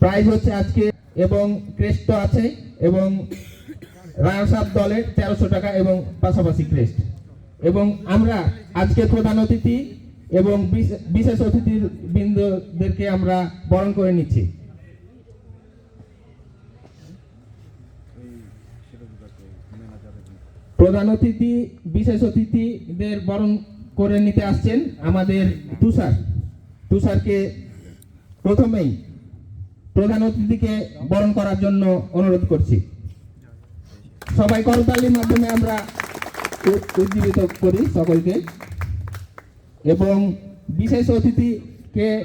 Prize হচ্ছে আজকে এবং ক্রেস্ট তো আছে এবং রানার্স আপ দলের তেরোশো টাকা এবং পাশাপাশি ক্রেস্ট। এবং আমরা আজকে প্রধান অতিথি এবং বিশ- বিশেষ অতিথি বৃন্দদেরকে আমরা বরণ করে নিচ্ছি। প্রধান অতিথি, বিশেষ অতিথিদের বরণ করে নিতে আসছেন আমাদের তুষার। তুষারকে প্রথমেই প্রধান অতিথিকে বরণ করার জন্য অনুরোধ করছি। সবাই করতালির মাধ্যমে আমরা উজ্জীবিত করি সকলকে। এবং বিশেষ অতিথিকে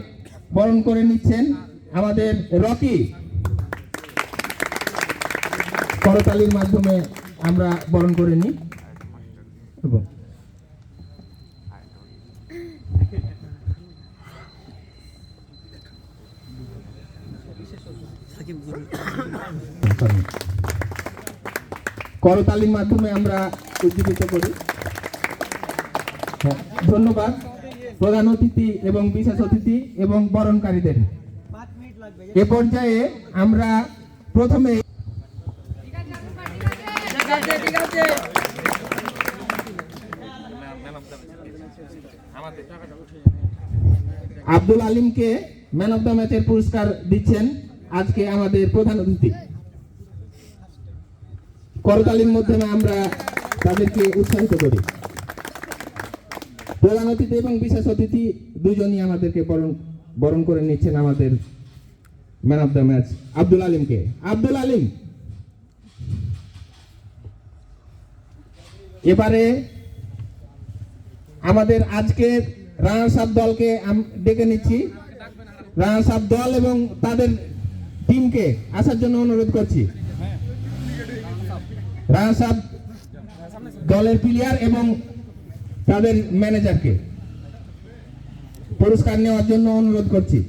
বরণ করে নিচ্ছেন আমাদের রকি। করতালির মাধ্যমে আমরা বরণ করে নিই। এবং করতালির মাধ্যমে আমরা উজ্জীবিত করি। হ্যাঁ, ধন্যবাদ। প্রধান অতিথি এবং বিশেষ অতিথি এবং বরণকারীদের। এ পর্যায়ে আমরা প্রথমে আব্দুল আলিমকে ম্যান অফ দ্য ম্যাচের পুরস্কার দিচ্ছেন। আজকে আমাদের প্রধান অতিথি। করতালির মাধ্যমে আমরা তাদেরকে উৎসাহিত করি। প্রধান অতিথি এবং বিশেষ অতিথি দুজনই আমাদেরকে বরণ বরণ করে নিচ্ছেন আমাদের man of the match, Abdul আলিমকে। Abdul Alim! এবারে আমাদের আজকের রানার্স আপ দলকে ডেকে নিচ্ছি। রানার্স আপ দল এবং তাদের টিমকে আসার জন্য অনুরোধ করছি। রানার্স আপ দলের প্লেয়ার এবং তাদের ম্যানেজারকে পুরস্কার নেওয়ার জন্য অনুরোধ করছি।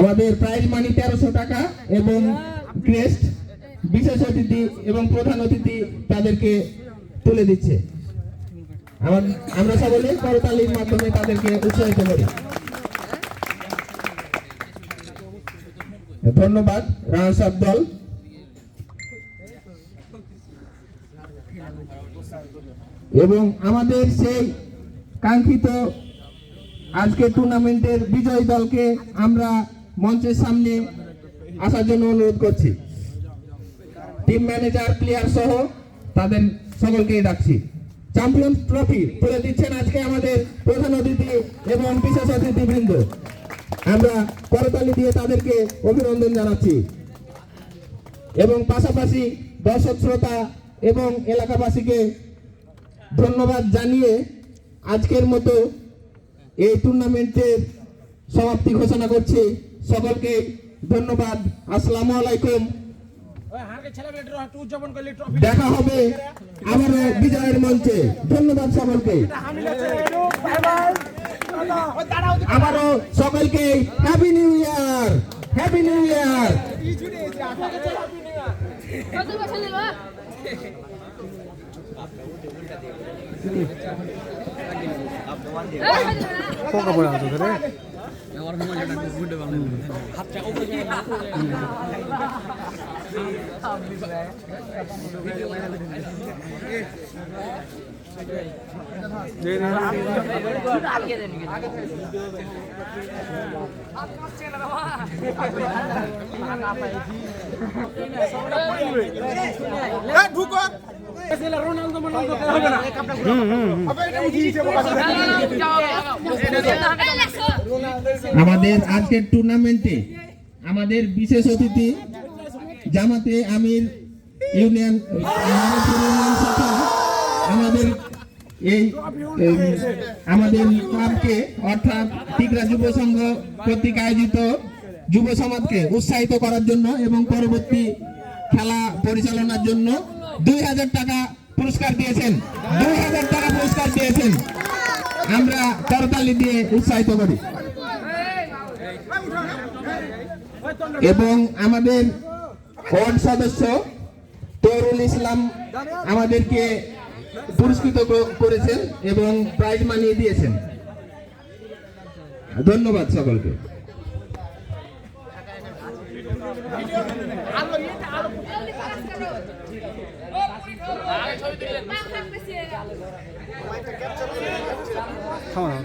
আমাদের প্রাইজ মানি তেরোশো টাকা এবং ক্রেস্ট বিশেষ অতিথি এবং প্রধান অতিথি তাদেরকে তুলে দিচ্ছে। আমরা সকলে করতালির মাধ্যমে তাদেরকে উৎসাহিত করি। ধন্যবাদ রানার্স দল। এবং আমাদের সেই কাঙ্ক্ষিত আজকে টুর্নামেন্টের বিজয়ী দলকে আমরা মঞ্চের সামনে আসার জন্য অনুরোধ করছি। টিম ম্যানেজার, প্লেয়ার সহ তাদের সকলকেই ডাকছি। চ্যাম্পিয়ন ট্রফি তুলে দিচ্ছেন আজকে আমাদের প্রধান অতিথি এবং বিশেষ অতিথিবৃন্দ। আমরা করতালি দিয়ে তাদেরকে অভিনন্দন জানাচ্ছি। এবং পাশাপাশি দর্শক শ্রোতা এবং এলাকাবাসীকে ধন্যবাদ জানিয়ে আজকের মতো এই টুর্নামেন্টের সমাপ্তি ঘোষণা করছি। সকলকে ধন্যবাদ। আসসালামু আলাইকুম। দেখা হবে আবারও বিজয়ের মঞ্চে। ধন্যবাদ সকলকে। আবারও সকলকে happy new year happy new year পোকা পড়ে আমাদের আজকের টুর্নামেন্টে আমাদের বিশেষ অতিথি জামাতে আমির ইউনিয়ন আমাদের এই আমাদের ক্লাবকে অর্থাৎ টিকরা যুব সংঘ কর্তৃক আয়োজিত যুব সমাজকে উৎসাহিত করার জন্য এবং পরবর্তী খেলা পরিচালনার জন্য দুই হাজার টাকা পুরস্কার দিয়েছেন। দুই হাজার টাকা পুরস্কার দিয়েছেন। আমরা করতালি দিয়ে উৎসাহিত করি। এবং আমাদের ওয়ার্ড সদস্য তরুল ইসলাম আমাদেরকে পুরস্কৃত করেছেন এবং প্রাইজ মানিয়ে দিয়েছেন ধন্যবাদ সকলকে থামো।